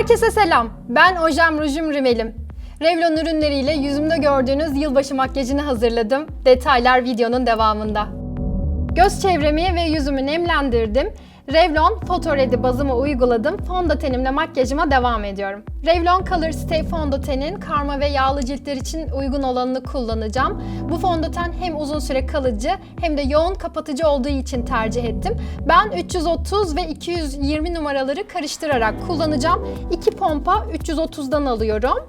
Herkese selam. Ben Ojem Rujum Rimelim. Revlon ürünleriyle yüzümde gördüğünüz yılbaşı makyajını hazırladım. Detaylar videonun devamında. Göz çevremi ve yüzümü nemlendirdim. Revlon Photo Ready bazımı uyguladım. Fondötenimle makyajıma devam ediyorum. Revlon Color Stay fondötenin karma ve yağlı ciltler için uygun olanını kullanacağım. Bu fondöten hem uzun süre kalıcı hem de yoğun kapatıcı olduğu için tercih ettim. Ben 330 ve 220 numaraları karıştırarak kullanacağım. İki pompa 330'dan alıyorum.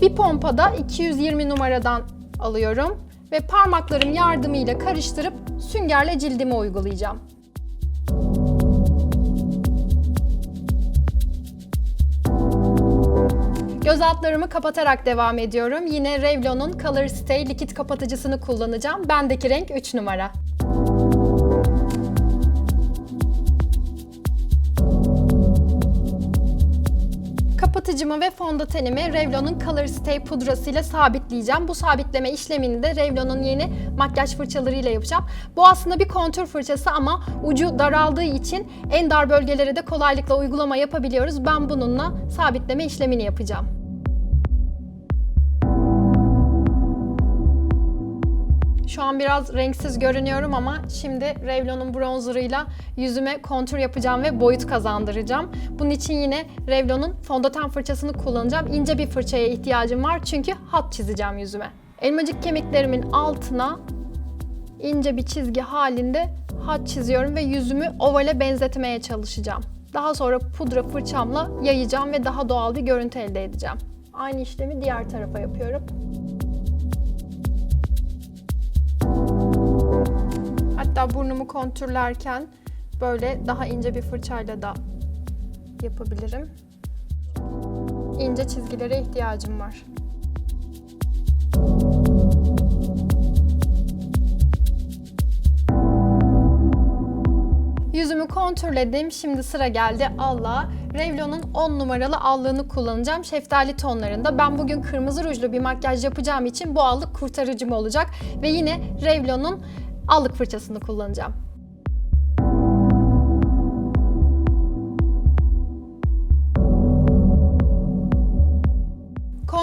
Bir pompada 220 numaradan alıyorum ve parmaklarım yardımıyla karıştırıp süngerle cildime uygulayacağım. Göz altlarımı kapatarak devam ediyorum. Yine Revlon'un Color Stay likit kapatıcısını kullanacağım. Bendeki renk 3 numara. Kapatıcımı ve fondötenimi Revlon'un Color Stay pudrasıyla sabitleyeceğim. Bu sabitleme işlemini de Revlon'un yeni makyaj fırçalarıyla yapacağım. Bu aslında bir kontür fırçası ama ucu daraldığı için en dar bölgelere de kolaylıkla uygulama yapabiliyoruz. Ben bununla sabitleme işlemini yapacağım. Şu an biraz renksiz görünüyorum ama şimdi Revlon'un bronzerıyla yüzüme kontür yapacağım ve boyut kazandıracağım. Bunun için yine Revlon'un fondöten fırçasını kullanacağım. İnce bir fırçaya ihtiyacım var çünkü hat çizeceğim yüzüme. Elmacık kemiklerimin altına ince bir çizgi halinde hat çiziyorum ve yüzümü ovale benzetmeye çalışacağım. Daha sonra pudra fırçamla yayacağım ve daha doğal bir görüntü elde edeceğim. Aynı işlemi diğer tarafa yapıyorum. Hatta burnumu kontürlerken böyle daha ince bir fırçayla da yapabilirim. İnce çizgilere ihtiyacım var. Yüzümü kontürledim. Şimdi sıra geldi Allah. Revlon'un 10 numaralı allığını kullanacağım. Şeftali tonlarında. Ben bugün kırmızı rujlu bir makyaj yapacağım için bu allık kurtarıcım olacak. Ve yine Revlon'un allık fırçasını kullanacağım.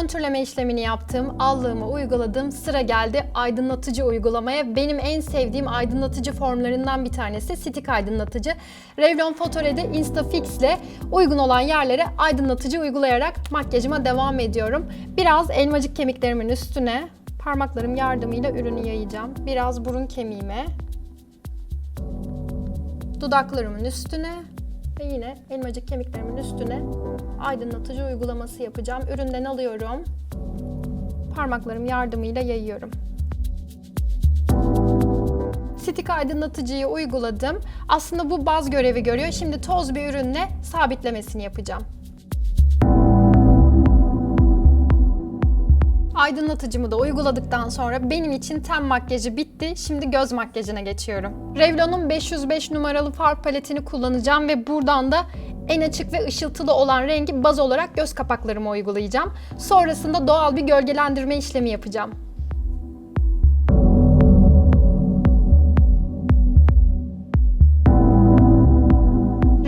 Kontürleme işlemini yaptım, allığımı uyguladım. Sıra geldi aydınlatıcı uygulamaya. Benim en sevdiğim aydınlatıcı formlarından bir tanesi stick aydınlatıcı. Revlon Photored'i Instafix ile uygun olan yerlere aydınlatıcı uygulayarak makyajıma devam ediyorum. Biraz elmacık kemiklerimin üstüne parmaklarım yardımıyla ürünü yayacağım. Biraz burun kemiğime, dudaklarımın üstüne ve yine elmacık kemiklerimin üstüne aydınlatıcı uygulaması yapacağım. Üründen alıyorum. Parmaklarım yardımıyla yayıyorum. Stick aydınlatıcıyı uyguladım. Aslında bu baz görevi görüyor. Şimdi toz bir ürünle sabitlemesini yapacağım. Aydınlatıcımı da uyguladıktan sonra benim için ten makyajı bitti. Şimdi göz makyajına geçiyorum. Revlon'un 505 numaralı far paletini kullanacağım ve buradan da en açık ve ışıltılı olan rengi baz olarak göz kapaklarıma uygulayacağım. Sonrasında doğal bir gölgelendirme işlemi yapacağım.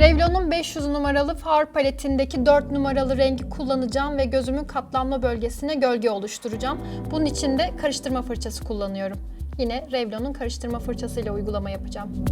Revlon'un 500 numaralı far paletindeki 4 numaralı rengi kullanacağım ve gözümün katlanma bölgesine gölge oluşturacağım. Bunun için de karıştırma fırçası kullanıyorum. Yine Revlon'un karıştırma fırçasıyla uygulama yapacağım.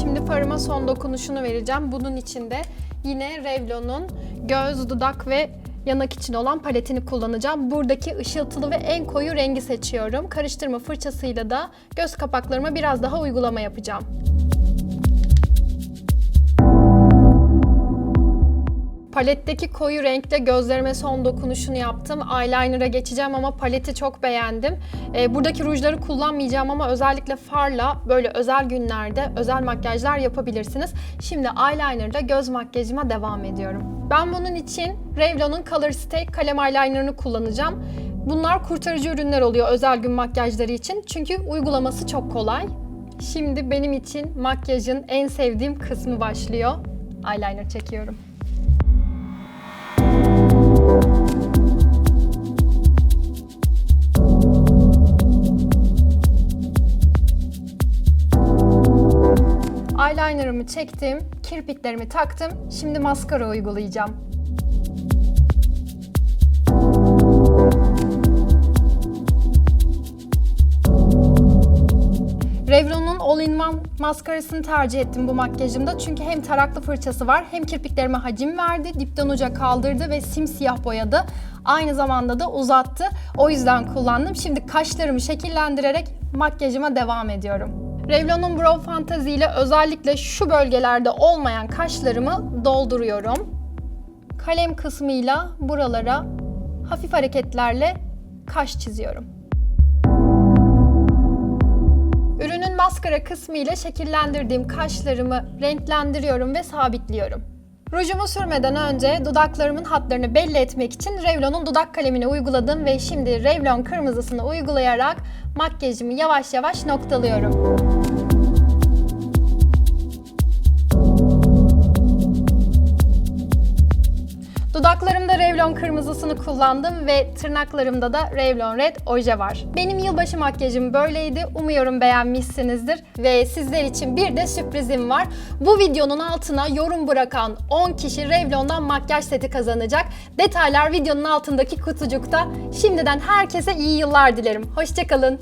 Şimdi farıma son dokunuşunu vereceğim. Bunun için de yine Revlon'un göz, dudak ve yanak için olan paletini kullanacağım. Buradaki ışıltılı ve en koyu rengi seçiyorum. Karıştırma fırçasıyla da göz kapaklarıma biraz daha uygulama yapacağım. Paletteki koyu renkle gözlerime son dokunuşunu yaptım. Eyeliner'a geçeceğim ama paleti çok beğendim. Ee, buradaki rujları kullanmayacağım ama özellikle farla böyle özel günlerde özel makyajlar yapabilirsiniz. Şimdi eyeliner'da göz makyajıma devam ediyorum. Ben bunun için Revlon'un Color Stay kalem eyeliner'ını kullanacağım. Bunlar kurtarıcı ürünler oluyor özel gün makyajları için. Çünkü uygulaması çok kolay. Şimdi benim için makyajın en sevdiğim kısmı başlıyor. Eyeliner çekiyorum. Dudaklarımı çektim, kirpiklerimi taktım. Şimdi maskara uygulayacağım. Revlon'un All-in-One maskarasını tercih ettim bu makyajımda. Çünkü hem taraklı fırçası var hem kirpiklerime hacim verdi, dipten uca kaldırdı ve simsiyah boyadı. Aynı zamanda da uzattı. O yüzden kullandım. Şimdi kaşlarımı şekillendirerek makyajıma devam ediyorum. Revlon'un Brow Fantasy ile özellikle şu bölgelerde olmayan kaşlarımı dolduruyorum. Kalem kısmıyla buralara hafif hareketlerle kaş çiziyorum. Ürünün maskara kısmı ile şekillendirdiğim kaşlarımı renklendiriyorum ve sabitliyorum. Rujumu sürmeden önce dudaklarımın hatlarını belli etmek için Revlon'un dudak kalemini uyguladım ve şimdi Revlon kırmızısını uygulayarak makyajımı yavaş yavaş noktalıyorum. Dudaklarımda Revlon kırmızısını kullandım ve tırnaklarımda da Revlon Red oje var. Benim yılbaşı makyajım böyleydi. Umuyorum beğenmişsinizdir. Ve sizler için bir de sürprizim var. Bu videonun altına yorum bırakan 10 kişi Revlon'dan makyaj seti kazanacak. Detaylar videonun altındaki kutucukta. Şimdiden herkese iyi yıllar dilerim. Hoşçakalın.